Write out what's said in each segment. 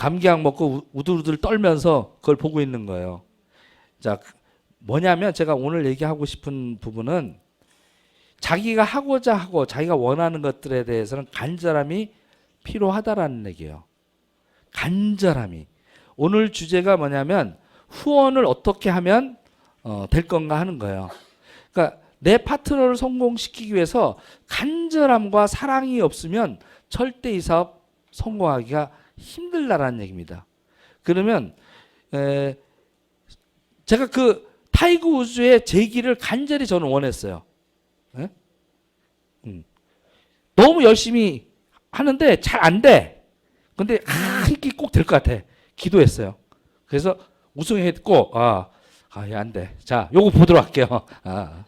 감기약 먹고 우- 우들우들 떨면서 그걸 보고 있는 거예요. 자, 그- 뭐냐면 제가 오늘 얘기하고 싶은 부분은 자기가 하고자 하고 자기가 원하는 것들에 대해서는 간절함이 필요하다라는 얘기예요. 간절함이. 오늘 주제가 뭐냐면 후원을 어떻게 하면 어, 될 건가 하는 거예요. 그러니까 내 파트너를 성공시키기 위해서 간절함과 사랑이 없으면 절대 이 사업 성공하기가 힘들다라는 얘기입니다. 그러면 에, 제가 그 타이거 우즈의 제기를 간절히 저는 원했어요. 예? 음. 너무 열심히 하는데 잘 안 돼. 근데 아, 꼭될 것 같아. 기도했어요. 그래서 우승했고 아, 아, 얘안 돼. 자, 요거 보도록 할게요. 아.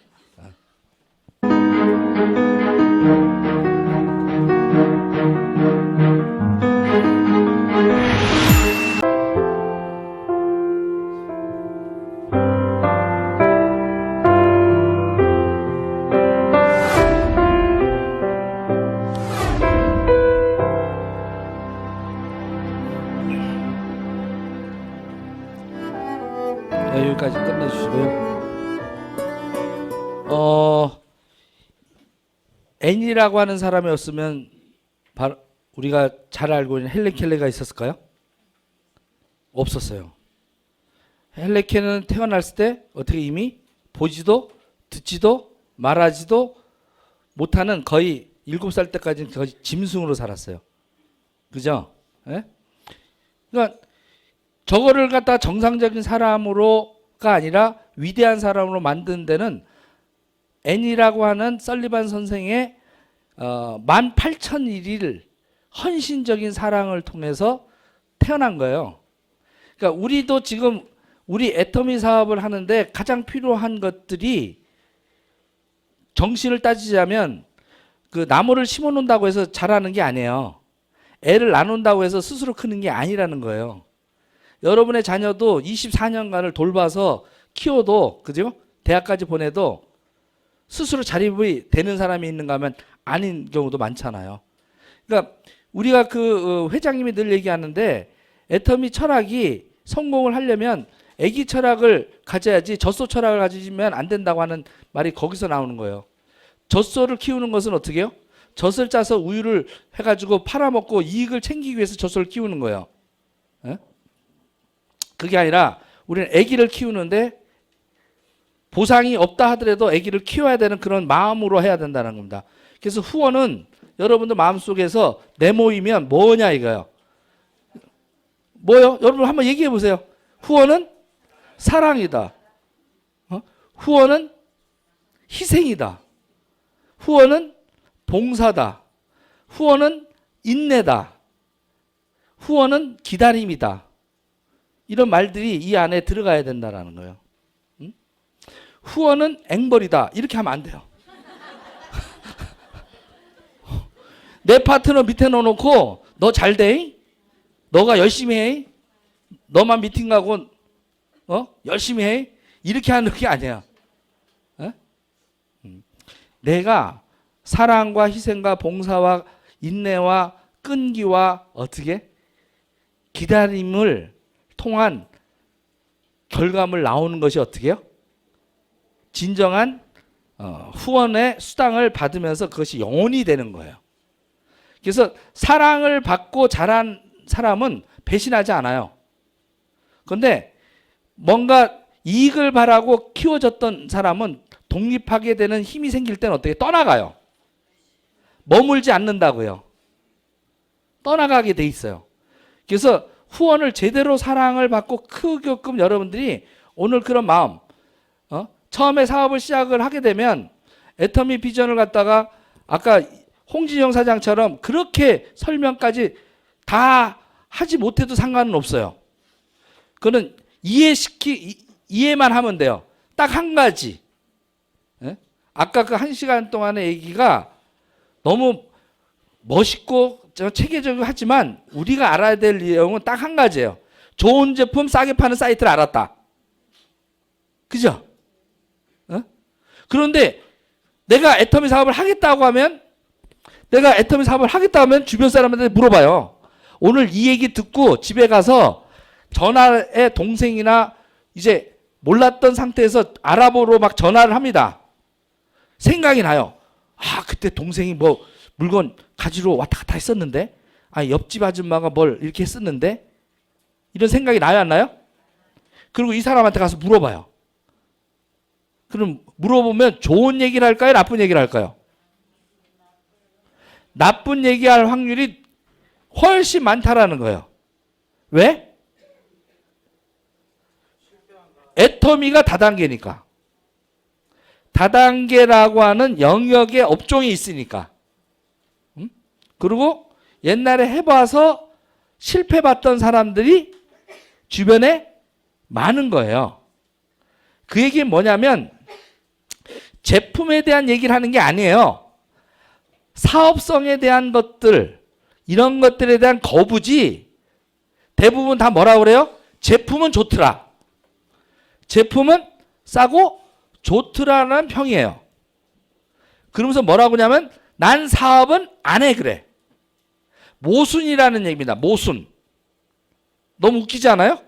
애니라고 하는 사람이 없으면 바로 우리가 잘 알고 있는 헬렌 켈레가 있었을까요? 없었어요. 헬렌 켈레는 태어났을 때 어떻게 이미 보지도 듣지도 말하지도 못하는 거의 일곱 살 때까지는 거의 짐승으로 살았어요. 그죠? 예? 그러니까 저거를 갖다 정상적인 사람으로가 아니라 위대한 사람으로 만든 데는 애니라고 하는 썰리반 선생의 어, 18,001일 헌신적인 사랑을 통해서 태어난 거예요. 그러니까 우리도 지금 우리 애터미 사업을 하는데 가장 필요한 것들이 정신을 따지자면 그 나무를 심어 놓는다고 해서 자라는 게 아니에요. 애를 나눈다고 해서 스스로 크는 게 아니라는 거예요. 여러분의 자녀도 24년간을 돌봐서 키워도 그죠? 대학까지 보내도 스스로 자립이 되는 사람이 있는가 하면 아닌 경우도 많잖아요. 그러니까 우리가 그 어, 회장님이 늘 얘기하는데 애터미 철학이 성공을 하려면 애기 철학을 가져야지 젖소 철학을 가지면 안 된다고 하는 말이 거기서 나오는 거예요. 젖소를 키우는 것은 어떻게 해요? 젖을 짜서 우유를 해가지고 팔아먹고 이익을 챙기기 위해서 젖소를 키우는 거예요. 예? 그게 아니라 우리는 아기를 키우는데 보상이 없다 하더라도 아기를 키워야 되는 그런 마음으로 해야 된다는 겁니다. 그래서 후원은 여러분들 마음속에서 내모이면 뭐냐 이거요. 뭐요? 여러분 한번 얘기해 보세요. 후원은 사랑이다. 어? 후원은 희생이다. 후원은 봉사다. 후원은 인내다. 후원은 기다림이다. 이런 말들이 이 안에 들어가야 된다라는 거예요. 응? 후원은 앵벌이다. 이렇게 하면 안 돼요. 내 파트너 밑에 넣어놓고 너 잘 돼? 너가 열심히 해? 너만 미팅 가고 어 열심히 해? 이렇게 하는 게 아니야. 어? 음. 내가 사랑과 희생과 봉사와 인내와 끈기와 어떻게 기다림을 통한 결과물 나오는 것이 어떻게요? 진정한 어, 후원의 수당을 받으면서 그것이 영혼이 되는 거예요. 그래서 사랑을 받고 자란 사람은 배신하지 않아요. 그런데 뭔가 이익을 바라고 키워졌던 사람은 독립하게 되는 힘이 생길 때는 어떻게 떠나가요? 머물지 않는다고요. 떠나가게 돼 있어요. 그래서 후원을 제대로 사랑을 받고 크게끔 여러분들이 오늘 그런 마음, 어? 처음에 사업을 시작을 하게 되면 애터미 비전을 갖다가 아까 홍진영 사장처럼 그렇게 설명까지 다 하지 못해도 상관은 없어요. 그는 이해시키 이- 이해만 하면 돼요. 딱 한 가지. 예? 아까 그 한 시간 동안의 얘기가 너무 멋있고 저 체계적이고 하지만 우리가 알아야 될 내용은 딱 한 가지예요. 좋은 제품 싸게 파는 사이트를 알았다. 그죠? 어? 그런데 내가 애터미 사업을 하겠다고 하면 내가 애터미 사업을 하겠다 하면 주변 사람한테 물어봐요. 오늘 이 얘기 듣고 집에 가서 전화에 동생이나 이제 몰랐던 상태에서 알아보러 막 전화를 합니다. 생각이 나요. 아, 그때 동생이 뭐 물건 가지러 왔다 갔다 했었는데, 아, 옆집 아줌마가 뭘 이렇게 했었는데, 이런 생각이 나요, 안 나요? 그리고 이 사람한테 가서 물어봐요. 그럼 물어보면 좋은 얘기를 할까요? 나쁜 얘기를 할까요? 나쁜 얘기할 확률이 훨씬 많다라는 거예요. 왜? 애터미가 다단계니까. 다단계라고 하는 영역의 업종이 있으니까. 음? 그리고 옛날에 해봐서 실패봤던 사람들이 주변에 많은 거예요. 그 얘기는 뭐냐면 제품에 대한 얘기를 하는 게 아니에요. 사업성에 대한 것들, 이런 것들에 대한 거부지 대부분 다 뭐라 그래요? 제품은 좋더라. 제품은 싸고 좋더라는 평이에요. 그러면서 뭐라고 하냐면 난 사업은 안 해 그래. 모순이라는 얘기입니다. 모순. 너무 웃기지 않아요?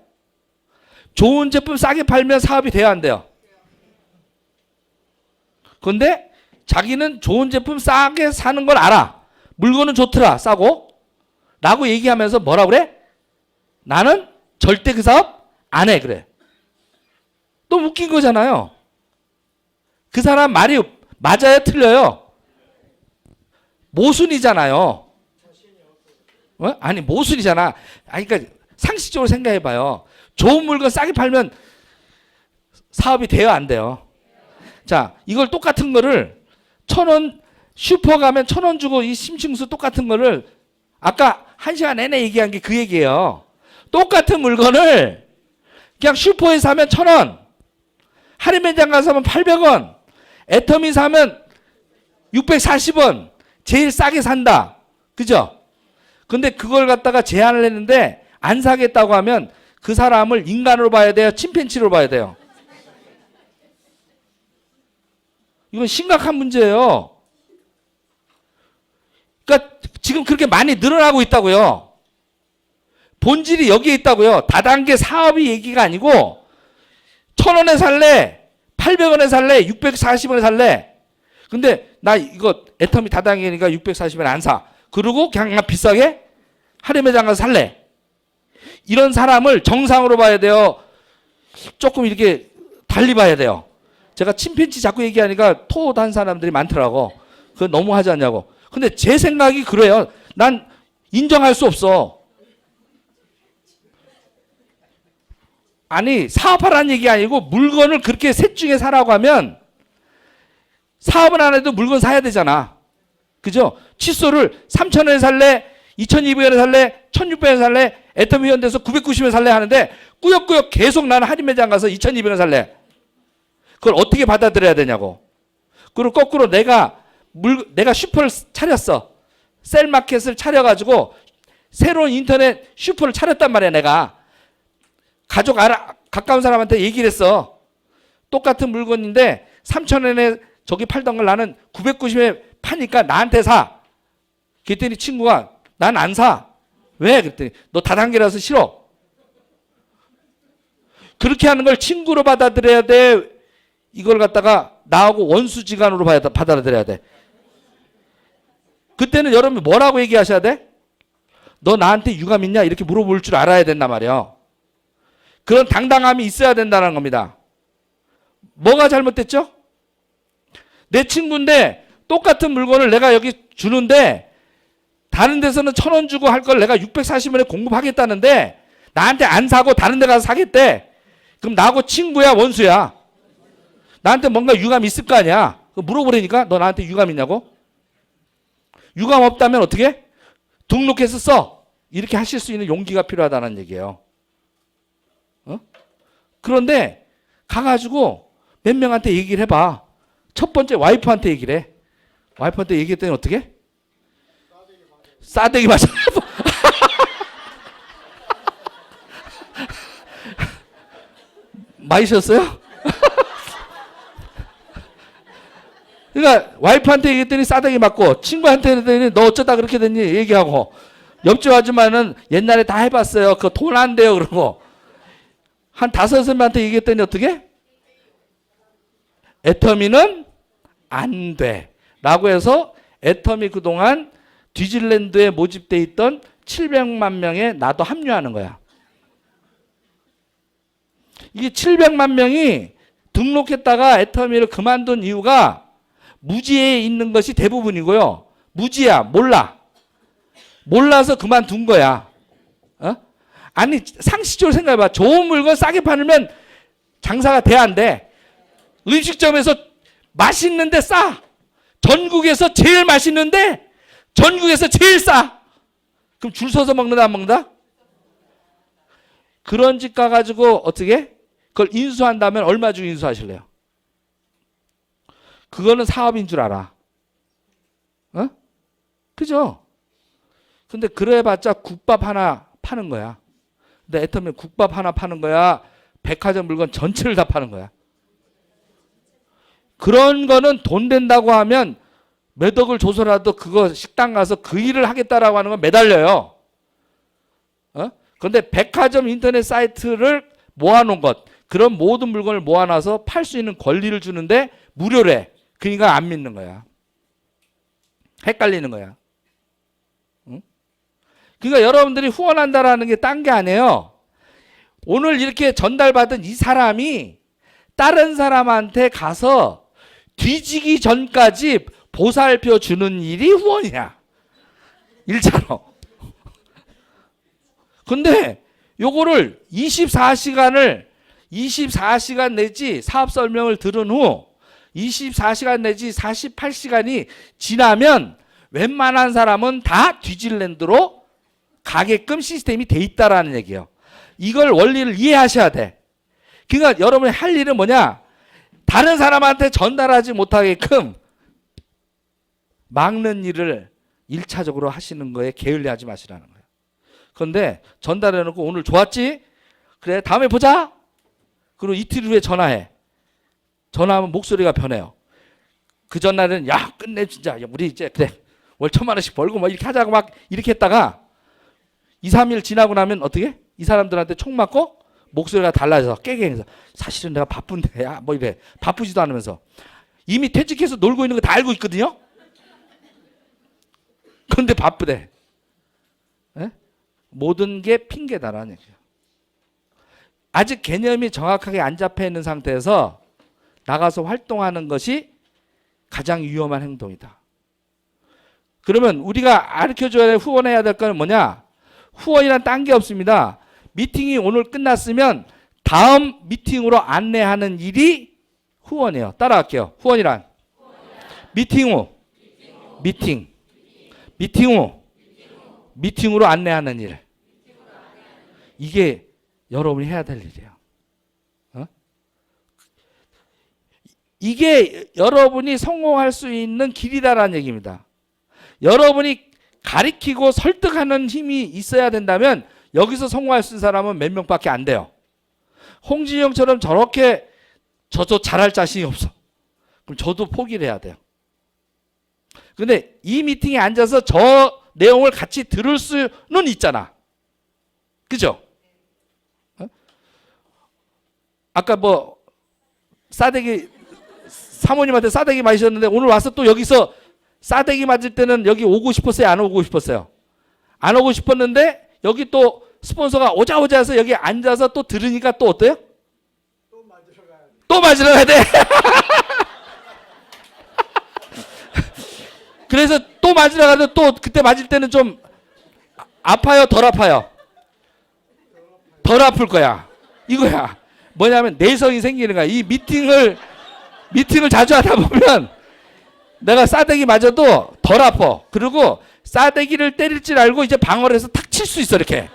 좋은 제품 싸게 팔면 사업이 돼야 안 돼요. 근데 자기는 좋은 제품 싸게 사는 걸 알아. 물건은 좋더라, 싸고. 라고 얘기하면서 뭐라 그래? 나는 절대 그 사업 안 해, 그래. 너무 웃긴 거잖아요. 그 사람 말이 맞아요, 틀려요? 모순이잖아요. 어? 아니, 모순이잖아. 아니, 그러니까 상식적으로 생각해 봐요. 좋은 물건 싸게 팔면 사업이 돼요, 안 돼요? 자, 이걸 똑같은 거를 천 원, 슈퍼 가면 천 원 주고 이 심층수 똑같은 거를 아까 한 시간 내내 얘기한 게 그 얘기예요. 똑같은 물건을 그냥 슈퍼에 사면 천 원, 할인 매장 가서 사면 800원, 애터미 사면 640원, 제일 싸게 산다. 그죠? 근데 그걸 갖다가 제한을 했는데 안 사겠다고 하면 그 사람을 인간으로 봐야 돼요? 침팬치로 봐야 돼요? 이건 심각한 문제예요. 그러니까 지금 그렇게 많이 늘어나고 있다고요. 본질이 여기에 있다고요. 다단계 사업이 얘기가 아니고 천 원에 살래, 800원에 살래, 640원에 살래. 근데 나 이거 애터미 다단계니까 640원에 안 사. 그리고 그냥 비싸게 할인 매장 가서 살래. 이런 사람을 정상으로 봐야 돼요. 조금 이렇게 달리 봐야 돼요. 제가 침팬치 자꾸 얘기하니까 토한 사람들이 많더라고. 그거 너무 하지 않냐고. 근데 제 생각이 그래요. 난 인정할 수 없어. 아니, 사업하라는 얘기 아니고 물건을 그렇게 셋 중에 사라고 하면 사업은 안 해도 물건 사야 되잖아. 그죠? 칫솔을 3,000원에 살래, 2,200원에 살래, 1,600원에 살래, 애터미 현대에서 990원에 살래 하는데 꾸역꾸역 계속 나는 할인 매장 가서 2,200원 살래. 그걸 어떻게 받아들여야 되냐고. 그리고 거꾸로 내가 물 내가 슈퍼를 차렸어. 셀마켓을 차려가지고 새로운 인터넷 슈퍼를 차렸단 말이야 내가. 가족 알아 가까운 사람한테 얘기를 했어. 똑같은 물건인데 3천 원에 저기 팔던 걸 나는 990에 파니까 나한테 사. 그랬더니 친구가 난 안 사. 왜? 그랬더니 너 다단계라서 싫어. 그렇게 하는 걸 친구로 받아들여야 돼. 이걸 갖다가 나하고 원수지간으로 받아- 받아들여야 돼. 그때는 여러분 뭐라고 얘기하셔야 돼? 너 나한테 유감 있냐? 이렇게 물어볼 줄 알아야 된단 말이에요. 그런 당당함이 있어야 된다는 겁니다. 뭐가 잘못됐죠? 내 친구인데 똑같은 물건을 내가 여기 주는데 다른 데서는 천 원 주고 할 걸 내가 640원에 공급하겠다는데 나한테 안 사고 다른 데 가서 사겠대. 그럼 나하고 친구야 원수야? 나한테 뭔가 유감 있을 거 아니야? 그거 물어보라니까 너 나한테 유감 있냐고? 유감 없다면 어떻게? 등록해서 써. 이렇게 하실 수 있는 용기가 필요하다는 얘기예요. 어? 그런데 가가지고 몇 명한테 얘기를 해봐. 첫 번째 와이프한테 얘기를 해. 와이프한테 얘기했더니 어떻게? 싸대기 맞아. 쉬었어요? 그러니까 와이프한테 얘기했더니 싸대기 맞고 친구한테 했더니 너 어쩌다 그렇게 됐니 얘기하고 옆집 아줌마는 옛날에 다 해봤어요. 그거 돈 안 돼요. 그러고. 한 다섯 선배한테 얘기했더니 어떻게? 애터미는 안 돼. 라고 해서 애터미 그동안 뒤질랜드에 모집돼 있던 700만 명에 나도 합류하는 거야. 이게 700만 명이 등록했다가 애터미를 그만둔 이유가 무지에 있는 것이 대부분이고요. 무지야, 몰라. 몰라서 그만둔 거야. 어? 아니, 상식적으로 생각해봐. 좋은 물건 싸게 팔면 장사가 돼, 안 돼? 음식점에서 맛있는데 싸. 전국에서 제일 맛있는데 전국에서 제일 싸. 그럼 줄 서서 먹는다, 안 먹는다? 그런 집 가가지고 어떻게? 그걸 인수한다면 얼마 주고 인수하실래요? 그거는 사업인 줄 알아. 어? 그죠? 근데 그래봤자 국밥 하나 파는 거야. 근데 애터미 국밥 하나 파는 거야. 백화점 물건 전체를 다 파는 거야. 그런 거는 돈 된다고 하면 몇 억을 줘서라도 그거 식당 가서 그 일을 하겠다라고 하는 건 매달려요. 어? 그런데 백화점 인터넷 사이트를 모아놓은 것, 그런 모든 물건을 모아놔서 팔 수 있는 권리를 주는데 무료래. 그러니까 안 믿는 거야. 헷갈리는 거야. 응? 그러니까 여러분들이 후원한다라는 게 딴 게 아니에요. 오늘 이렇게 전달받은 이 사람이 다른 사람한테 가서 뒤지기 전까지 보살펴 주는 일이 후원이야. 일차로. 근데 요거를 24시간을 24시간 내지 사업 설명을 들은 후 24시간 내지 48시간이 지나면 웬만한 사람은 다 뒤질랜드로 가게끔 시스템이 돼 있다라는 얘기예요. 이걸 원리를 이해하셔야 돼. 그러니까 여러분이 할 일은 뭐냐? 다른 사람한테 전달하지 못하게끔 막는 일을 일차적으로 하시는 거에 게을리하지 마시라는 거예요. 그런데 전달해 놓고 오늘 좋았지? 그래 다음에 보자. 그리고 이틀 후에 전화해. 전화하면 목소리가 변해요. 그 전날은 야 끝내 진짜 야, 우리 이제 그래 월 천만 원씩 벌고 뭐 이렇게 하자고 막 이렇게 했다가 2, 3일 지나고 나면 어떻게? 이 사람들한테 총 맞고 목소리가 달라져서 깨갱해서 사실은 내가 바쁜데 야 뭐 이래 바쁘지도 않으면서 이미 퇴직해서 놀고 있는 거 다 알고 있거든요. 그런데 바쁘대. 에? 모든 게 핑계다라는 얘기예요. 아직 개념이 정확하게 안 잡혀 있는 상태에서 나가서 활동하는 것이 가장 위험한 행동이다. 그러면 우리가 가르쳐줘야 될 후원해야 될 거는 뭐냐? 후원이란 딴 게 없습니다. 미팅이 오늘 끝났으면 다음 미팅으로 안내하는 일이 후원이에요. 따라갈게요. 후원이란 미팅 후 미팅 미팅 후 미팅으로 안내하는 일 이게 여러분이 해야 될 일이에요. 이게 여러분이 성공할 수 있는 길이다라는 얘기입니다. 여러분이 가리키고 설득하는 힘이 있어야 된다면 여기서 성공할 수 있는 사람은 몇 명밖에 안 돼요. 홍진영처럼 저렇게 저도 잘할 자신이 없어. 그럼 저도 포기를 해야 돼요. 근데 이 미팅에 앉아서 저 내용을 같이 들을 수는 있잖아. 그죠? 어? 아까 뭐 싸대기 사모님한테 싸대기 맞으셨는데 오늘 와서 또 여기서 싸대기 맞을 때는 여기 오고 싶었어요? 안 오고 싶었어요? 안 오고 싶었는데 여기 또 스폰서가 오자오자 해서 여기 앉아서 또 들으니까 또 어때요? 또 맞으러 가야 돼. 그래서 또 맞으러 가도 또 그때 맞을 때는 좀 아파요, 덜 아파요? 덜 아플 거야. 이거야. 뭐냐면 내성이 생기는 거야. 이 미팅을 미팅을 자주 하다 보면 내가 싸대기 맞아도 덜 아파. 그리고 싸대기를 때릴 줄 알고 이제 방어를 해서 탁 칠 수 있어 이렇게.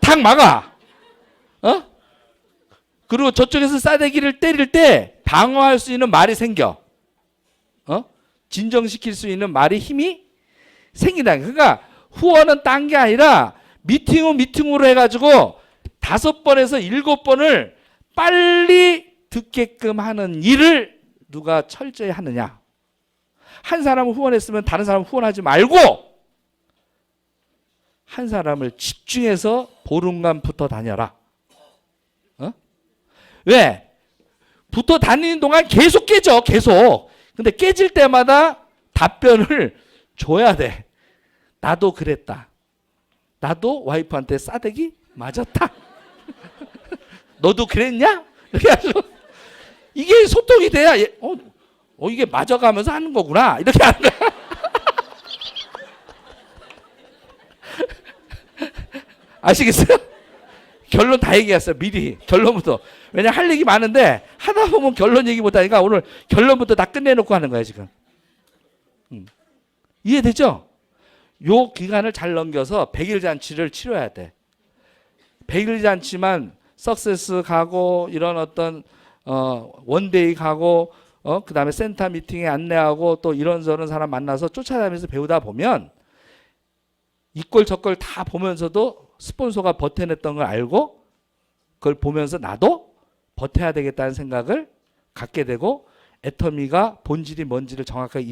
탁 막아. 어? 그리고 저쪽에서 싸대기를 때릴 때 방어할 수 있는 말이 생겨. 어? 진정시킬 수 있는 말이 힘이 생긴다. 그러니까 후원은 딴 게 아니라 미팅 후 미팅으로 해가지고 다섯 번에서 일곱 번을 빨리 듣게끔 하는 일을 누가 철저히 하느냐. 한 사람을 후원했으면 다른 사람 후원하지 말고 한 사람을 집중해서 보름간 붙어 다녀라. 어? 왜? 붙어 다니는 동안 계속 깨져, 계속. 근데 깨질 때마다 답변을 줘야 돼. 나도 그랬다. 나도 와이프한테 싸대기 맞았다. 너도 그랬냐? 이렇게 해서 이게 소통이 돼야 얘, 어, 어 이게 맞아가면서 하는 거구나 이렇게 하는 거야. 아시겠어요? 결론 다 얘기했어요. 미리 결론부터. 왜냐 할 얘기 많은데 하다 보면 결론 얘기 못하니까 오늘 결론부터 다 끝내놓고 하는 거예요 지금. 음. 이해되죠? 요 기간을 잘 넘겨서 100일 잔치를 치러야 돼. 100일 잔치만 석세스 가고 이런 어떤 어 원데이 가고 어 그다음에 센터 미팅에 안내하고 또 이런저런 사람 만나서 쫓아다니면서 배우다 보면 이꼴 저꼴 다 보면서도 스폰서가 버텨냈던 걸 알고 그걸 보면서 나도 버텨야 되겠다는 생각을 갖게 되고 애터미가 본질이 뭔지를 정확하게